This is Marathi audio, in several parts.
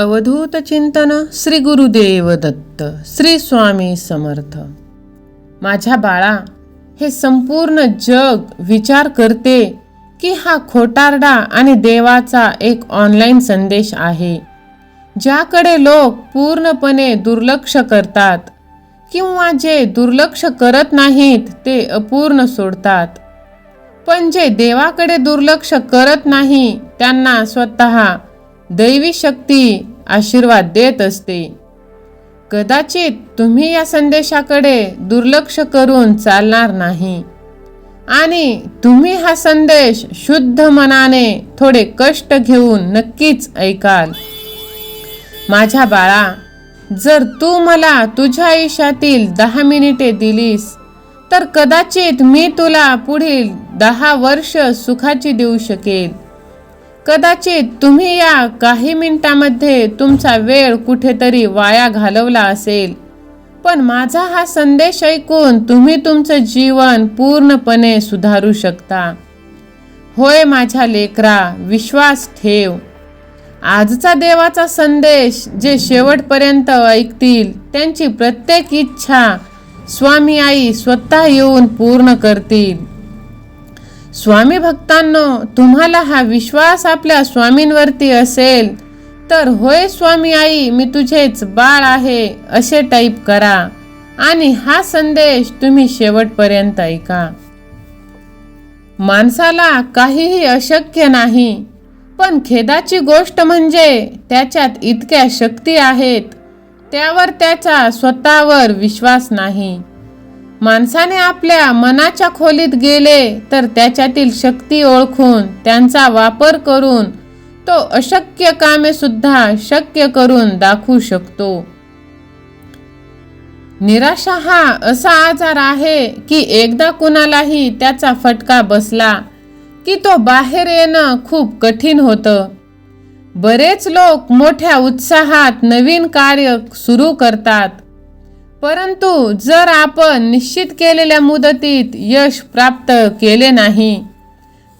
अवधूत चिंतन श्री गुरुदेव दत्त श्री स्वामी समर्थ. माझ्या बाळा हे संपूर्ण जग विचार करते की हा खोटारडा आणि देवाचा एक ऑनलाईन संदेश आहे ज्याकडे लोक पूर्णपणे दुर्लक्ष करतात किंवा जे दुर्लक्ष करत नाहीत ते अपूर्ण सोडतात. पण जे देवाकडे दुर्लक्ष करत नाही त्यांना स्वतः दैवी शक्ती आशीर्वाद देत असते. कदाचित तुम्ही या संदेशाकडे दुर्लक्ष करून चालणार नाही. आणि तुम्ही हा संदेश शुद्ध मनाने थोडे कष्ट घेऊन नक्कीच ऐकाल. माझ्या बाळा जर तू मला तुझ्या आयुष्यातील दहा मिनिटे दिलीस तर कदाचित मी तुला पुढील दहा वर्ष सुखाची देऊ शकेल कदाचित तुम्ही या काही मिनिटांमध्ये तुमचा वेळ कुठेतरी वाया घालवला असेल. पण माझा हा संदेश ऐकून तुम्ही तुमचं जीवन पूर्णपणे सुधारू शकता. होय माझ्या लेकरा विश्वास ठेव. आजचा देवाचा संदेश जे शेवटपर्यंत ऐकतील त्यांची प्रत्येक इच्छा स्वामी आई स्वतः येऊन पूर्ण करतील. स्वामी भक्तांनो तुम्हाला हा विश्वास आपल्या स्वामींवरती असेल तर होय स्वामी आई मी तुझेच बाळ आहे असे टाईप करा. आणि हा संदेश तुम्ही शेवटपर्यंत ऐका. माणसाला काहीही अशक्य नाही पण खेदाची गोष्ट म्हणजे त्याच्यात इतक्या शक्ती आहेत त्यावर त्याचा स्वतःवर विश्वास नाही. माणसाने आपल्या मनाच्या खोलीत गेले तर त्याच्यातील शक्ती ओळखून त्यांचा वापर करून तो अशक्य कामे सुद्धा शक्य करून दाखवू शकतो. निराशा हा असा आजार आहे की एकदा कुणालाही त्याचा फटका बसला की तो बाहेर येणं खूप कठीण होतं. बरेच लोक मोठ्या उत्साहात नवीन कार्य सुरू करतात. परंतु जर आपण निश्चित केलेल्या मुदतीत यश प्राप्त केले नाही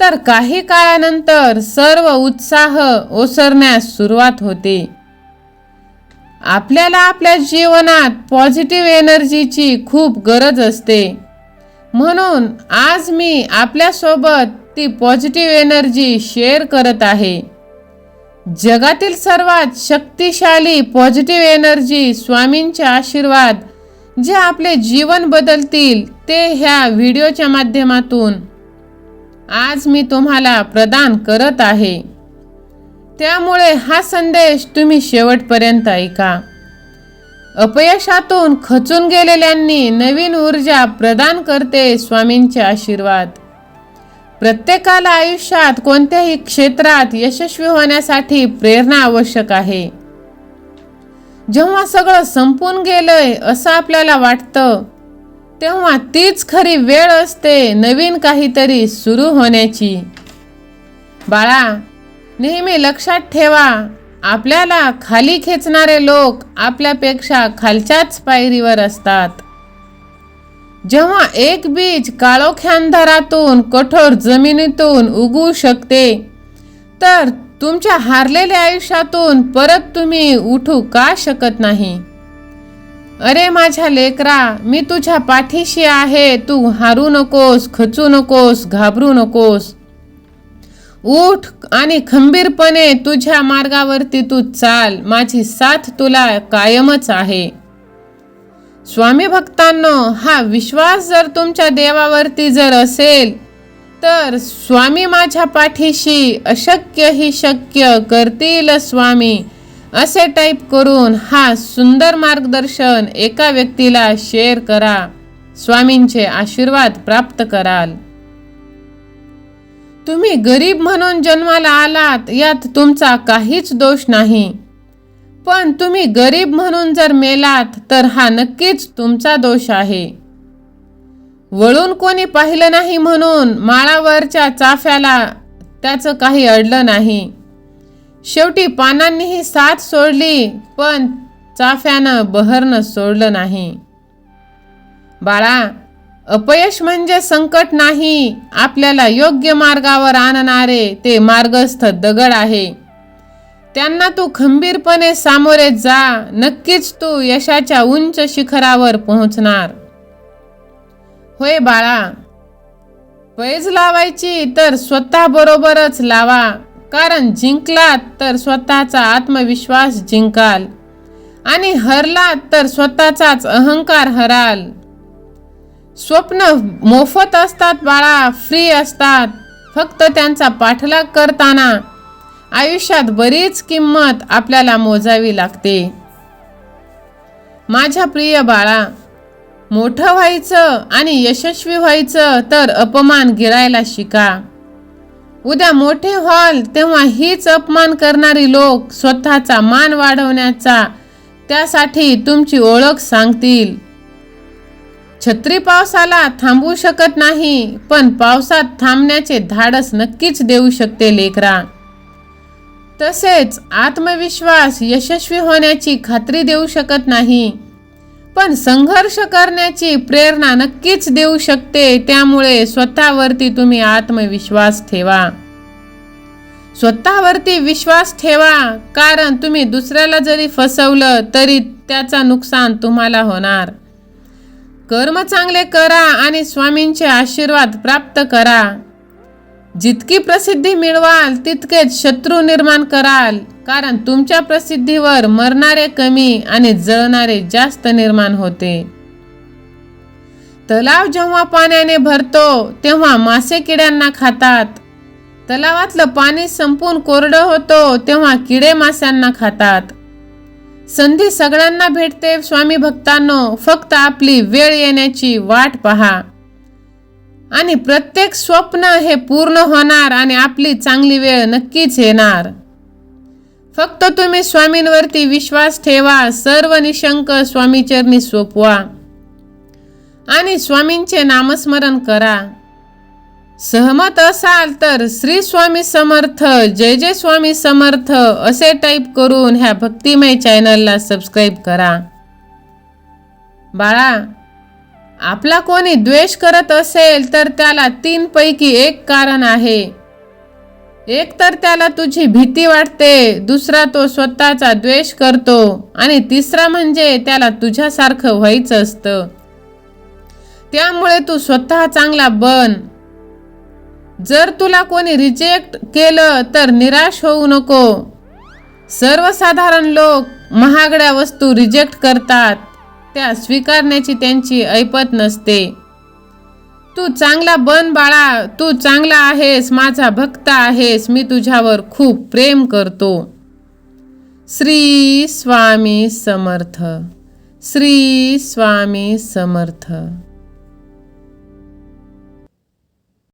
तर काही काळानंतर सर्व उत्साह ओसरण्यास सुरुवात होते. आपल्याला आपल्या जीवनात पॉझिटिव्ह एनर्जीची खूप गरज असते. म्हणून आज मी आपल्यासोबत ती पॉझिटिव्ह एनर्जी शेअर करत आहे. जगातील सर्वात शक्तिशाली पॉझिटिव्ह एनर्जी स्वामींचे आशीर्वाद जे आपले जीवन बदलतील ते ह्या व्हिडिओच्या माध्यमातून आज मी तुम्हाला प्रदान करत आहे. त्यामुळे हा संदेश तुम्ही शेवटपर्यंत ऐका. अपयशातून खचून गेलेल्यांनी नवीन ऊर्जा प्रदान करते स्वामींचे आशीर्वाद. प्रत्येकाला आयुष्यात कोणत्याही क्षेत्रात यशस्वी होण्यासाठी प्रेरणा आवश्यक आहे. जेव्हा सगळं संपून गेलंय असं आपल्याला वाटतं तेव्हा तीच खरी वेळ असते नवीन काहीतरी सुरू होण्याची. बाळा नेहमी लक्षात ठेवा आपल्याला खाली खेचणारे लोक आपल्यापेक्षा खालच्याच पायरीवर असतात. जेव्हा एक बीज काळोख्या अंधारातून कठोर जमिनीतून उगवू शकते तर तुमच्या हारलेल्या आयुष्यातून परत तुम्ही उठू का शकत नाही? अरे माझ्या लेकरा मी तुझ्या पाठीशी आहे तू हारू नकोस खचू नकोस घाबरू नकोस. उठ आणि खंबीरपणे तुझ्या मार्गावरती तू चाल माझी साथ तुला कायमच आहे. स्वामी भक्तांनो हा विश्वास जर तुमच्या देवावरती जर असेल तर स्वामी माझ्या पाठीशी अशक्य ही शक्य करतील स्वामी असे टाईप करून हा सुंदर मार्गदर्शन एका व्यक्तीला शेअर करा. स्वामींचे आशीर्वाद प्राप्त कराल. तुम्ही गरीब म्हणून जन्माला आलात यात तुमचा काहीच दोष नाही. पण तुम्ही गरीब म्हणून जर मेलात तर हा नक्कीच तुमचा दोष आहे. वळून कोणी पाहिलं नाही म्हणून माळावरच्या चाफ्याला त्याचं काही अडलं नाही. शेवटी पानांनीही साथ सोडली पण चाफ्यानं बहरनं सोडलं नाही. बाळा अपयश म्हणजे संकट नाही आपल्याला योग्य मार्गावर आणणारे ते मार्गस्थ दगड आहे. त्यांना तू खंबीरपणे सामोरे जा. नक्कीच तू यशाच्या उंच शिखरावर पोहोचणार. होय बाळा. पैज लावायची तर स्वतः बरोबरच लावा. कारण जिंकलात तर स्वतःचा आत्मविश्वास जिंकाल. आणि हरलात तर स्वतःचाच अहंकार हराल. स्वप्न मोफत असतात बाळा. फ्री असतात. फक्त त्यांचा पाठलाग करताना आयुष्यात बरीच किंमत आपल्याला मोजावी लागते. माझ्या प्रिय बाळा मोठं व्हायचं आणि यशस्वी व्हायचं तर अपमान गिरायला शिका. उद्या मोठे व्हाल तेव्हा हीच अपमान करणारी लोक स्वतःचा मान वाढवण्याचा त्यासाठी तुमची ओळख सांगतील. छत्री पावसाला थांबवू शकत नाही पण पावसात थांबण्याचे धाडस नक्कीच देऊ शकते लेकरा. तसेच आत्मविश्वास यशस्वी होण्याची खात्री देऊ शकत नाही. पण संघर्ष करण्याची प्रेरणा नक्कीच देऊ शकते त्यामुळे स्वतःवरती तुम्ही आत्मविश्वास ठेवा. स्वतःवरती विश्वास ठेवा कारण तुम्ही दुसऱ्याला जरी फसवलं तरी त्याचा नुकसान तुम्हाला होणार. कर्म चांगले करा आणि स्वामींचे आशीर्वाद प्राप्त करा. जितकी प्रसिद्धी मिळवाल तितकेच शत्रू निर्माण कराल. कारण तुमच्या प्रसिद्धीवर मरणारे कमी आणि जळणारे जास्त निर्माण होते. तलाव जेव्हा पाण्याने भरतो तेव्हा मासे किड्यांना खातात. तलावातलं पाणी संपून कोरडं होतो तेव्हा किडे माशांना खातात. संधी सगळ्यांना भेटते स्वामी भक्तांनो. फक्त आपली वेळ येण्याची वाट पहा. आणि प्रत्येक स्वप्न हे पूर्ण होणार आणि आपली चांगली वेळ नक्कीच येणार. फक्त तुम्ही स्वामींवरती विश्वास ठेवा सर्व निशंक स्वामीचरणी सोपवा. आणि स्वामींचे नामस्मरण करा. सहमत असाल तर श्री स्वामी समर्थ जय जय स्वामी समर्थ असे टाईप करून ह्या भक्तिमय चॅनलला सबस्क्राईब करा. बाळा आपला कोणी द्वेष करत असेल तर त्याला तीन पैकी एक कारण आहे. एक तर त्याला तुझी भीती वाटते दुसरा तो स्वतःचा द्वेष करतो आणि तिसरा म्हणजे त्याला तुझ्यासारखं व्हायचं असतं. त्यामुळे तू स्वतः चांगला बन. जर तुला कोणी रिजेक्ट केलं तर निराश होऊ नको. सर्वसाधारण लोक महागड्या वस्तू रिजेक्ट करतात. त्या स्वीकारण्याची त्यांची ऐपत नसते. तू चांगला बन बाळा तू चांगला आहेस माझा भक्त आहेस मी तुझ्यावर खूप प्रेम करतो. श्री स्वामी समर्थ श्री स्वामी समर्थ.